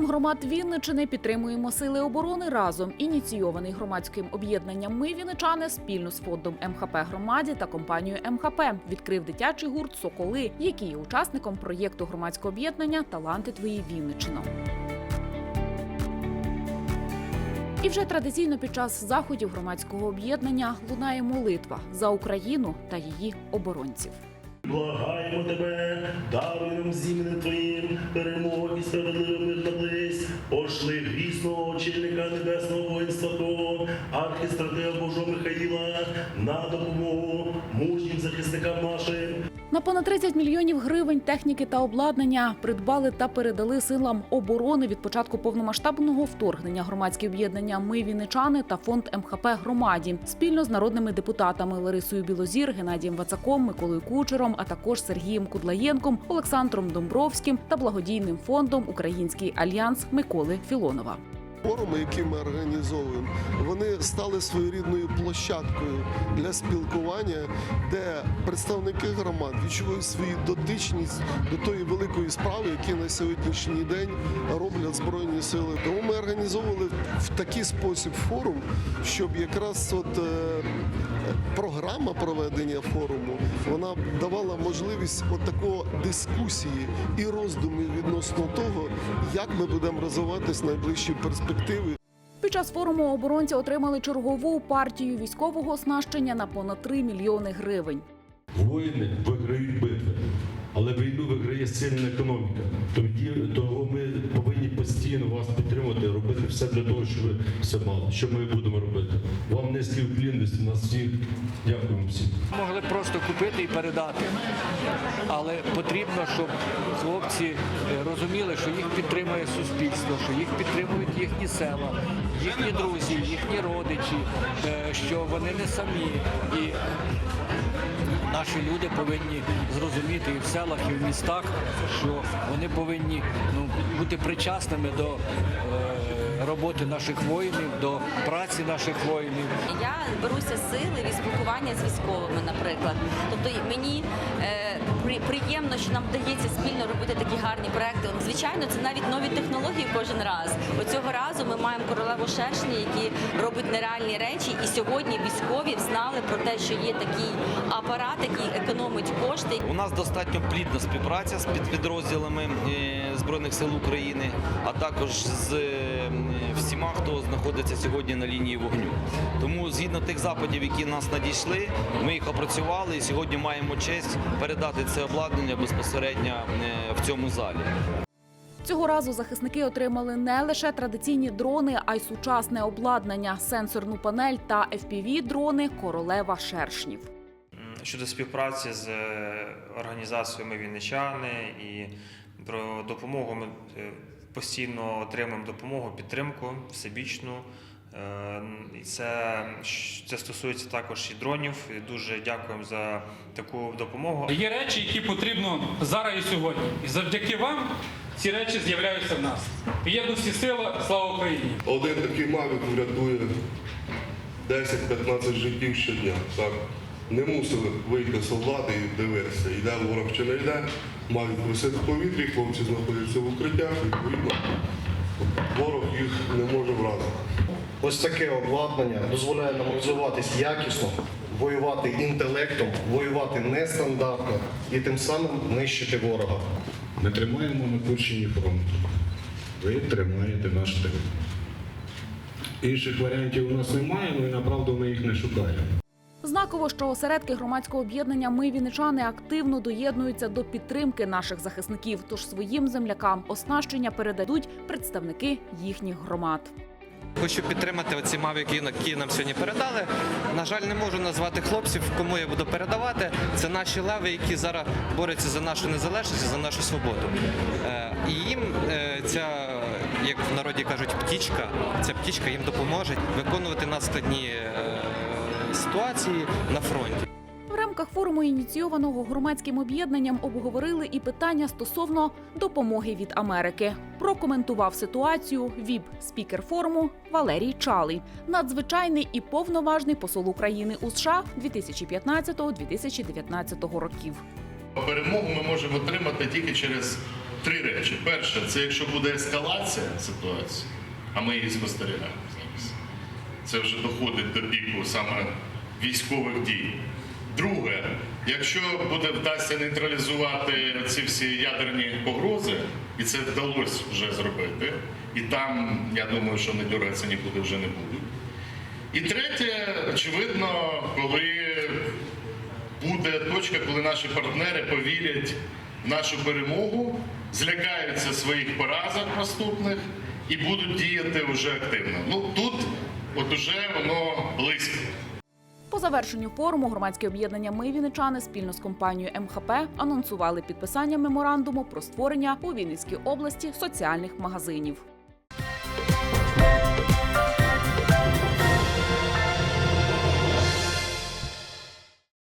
Форум громад Вінничини підтримуємо сили оборони разом. Ініційований громадським об'єднанням Ми Вінничани спільно з фондом МХП громаді та компанією МХП відкрив дитячий гурт Соколи, який є учасником проєкту громадського об'єднання Таланти твої Вінничино. І вже традиційно під час заходів громадського об'єднання лунає молитва за Україну та її оборонців. Благаємо тебе, даруй нам з Твоїм перемоги і справедливим мир наблизь. Пошли грісного очільника небесного воїнства Твого, архістратега Божого Михаїла, на допомогу мужнім захисникам нашим. На понад 30 мільйонів гривень техніки та обладнання придбали та передали силам оборони від початку повномасштабного вторгнення громадські об'єднання Ми Вінничани та фонд МХП громаді спільно з народними депутатами Ларисою Білозір, Геннадієм Вацаком, Миколою Кучером, а також Сергієм Кудлаєнком, Олександром Домбровським та благодійним фондом Український альянс Миколи Філонова. Форуми, які ми організовуємо, вони стали своєрідною площадкою для спілкування, де представники громад відчувають свою дотичність до тої великої справи, які на сьогоднішній день роблять збройні сили. Тому ми організовували в такий спосіб форум, щоб якраз от е, програма проведення форуму вона давала можливість от такого дискусії і роздумів відносно того, як ми будемо розвиватись в найближчій перспективі. Під час форуму оборонці отримали чергову партію військового оснащення на понад 3 мільйони гривень. Воїни виграють битви, але війну виграє сильна економіка. Тоді того ми повинні постійно вас підтримувати, робити все для того, щоб ви все мали. Що ми будемо робити? Вам низький вклінності, нас всіх. Дякуємо всім. Могли просто купити і передати. Але потрібно, щоб хлопці е, розуміли, що їх підтримує суспільство, що їх підтримують їхні села, їхні друзі, їхні родичі, е, що вони не самі. І наші люди повинні зрозуміти і в селах, і в містах, що вони повинні ну, бути причасними до е, роботи наших воїнів, до праці наших воїнів. Я беруся сили від спілкування з військовими, наприклад. Тобто мені е, при- приємно, що нам вдається спільно робити такі гарні проекти. Звичайно, це навіть нові технології кожен раз. Оцього разу ми маємо королеву шершні, які роблять нереальні речі. І сьогодні військові знали про те, що є такий апарат, який економить кошти. У нас достатньо плідна співпраця з підрозділами е, Збройних сил України, а також з е, всіма, хто знаходиться сьогодні на лінії вогню. Тому згідно тих запитів, які нас надійшли, ми їх опрацювали і сьогодні маємо честь передати це обладнання безпосередньо е, в цьому залі. Цього разу захисники отримали не лише традиційні дрони, а й сучасне обладнання, сенсорну панель та fpv дрони королева шершнів. щодо співпраці з е, організаціями Вінничани і про допомогу ми е, постійно отримуємо допомогу, підтримку всебічну. Е, це, це стосується також і дронів. І Дуже дякуємо за таку допомогу. Є речі, які потрібно зараз і сьогодні. І завдяки вам ці речі з'являються в нас. Єдності сила, слава Україні! Один такий мавік врятує 10-15 життів щодня. Так? Не мусили вийти солдати і дивитися, йде ворог чи не йде. Мавік висить в повітрі, хлопці знаходяться в укриттях, відповідно, ворог їх не може вразити. Ось таке обладнання дозволяє нам розвиватись якісно, воювати інтелектом, воювати нестандартно і тим самим нищити ворога. Ми тримаємо на Курщині фронт. Ви тримаєте наш тил. Інших варіантів у нас немає, ну і направду ми їх не шукаємо. Знаково, що осередки громадського об'єднання Ми Вінничани активно доєднуються до підтримки наших захисників. Тож своїм землякам оснащення передадуть представники їхніх громад. Хочу підтримати оці мавіки, які нам сьогодні передали. На жаль, не можу назвати хлопців, кому я буду передавати. Це наші леви, які зараз борються за нашу незалежність, за нашу свободу. Е, І їм е, ця, як в народі кажуть, птічка, ця птічка їм допоможе виконувати надскладні е, ситуації на фронті. В рамках форуму, ініційованого громадським об'єднанням, обговорили і питання стосовно допомоги від Америки. Прокоментував ситуацію ВІП-спікер форуму Валерій Чалий, надзвичайний і повноважний посол України у США 2015-2019 років. Перемогу ми можемо отримати тільки через три речі. Перше, це якщо буде ескалація ситуації, а ми її спостерігаємо. Це вже доходить до піку саме військових дій. Друге, якщо буде вдасться нейтралізувати ці всі ядерні погрози, і це вдалося вже зробити, і там, я думаю, що не дергатися нікуди вже не будуть. І третє, очевидно, коли буде точка, коли наші партнери повірять в нашу перемогу, злякаються своїх поразок наступних і будуть діяти вже активно. Ну тут, от уже воно близько. По завершенню форуму громадське об'єднання Ми Вінничани спільно з компанією МХП анонсували підписання меморандуму про створення у Вінницькій області соціальних магазинів.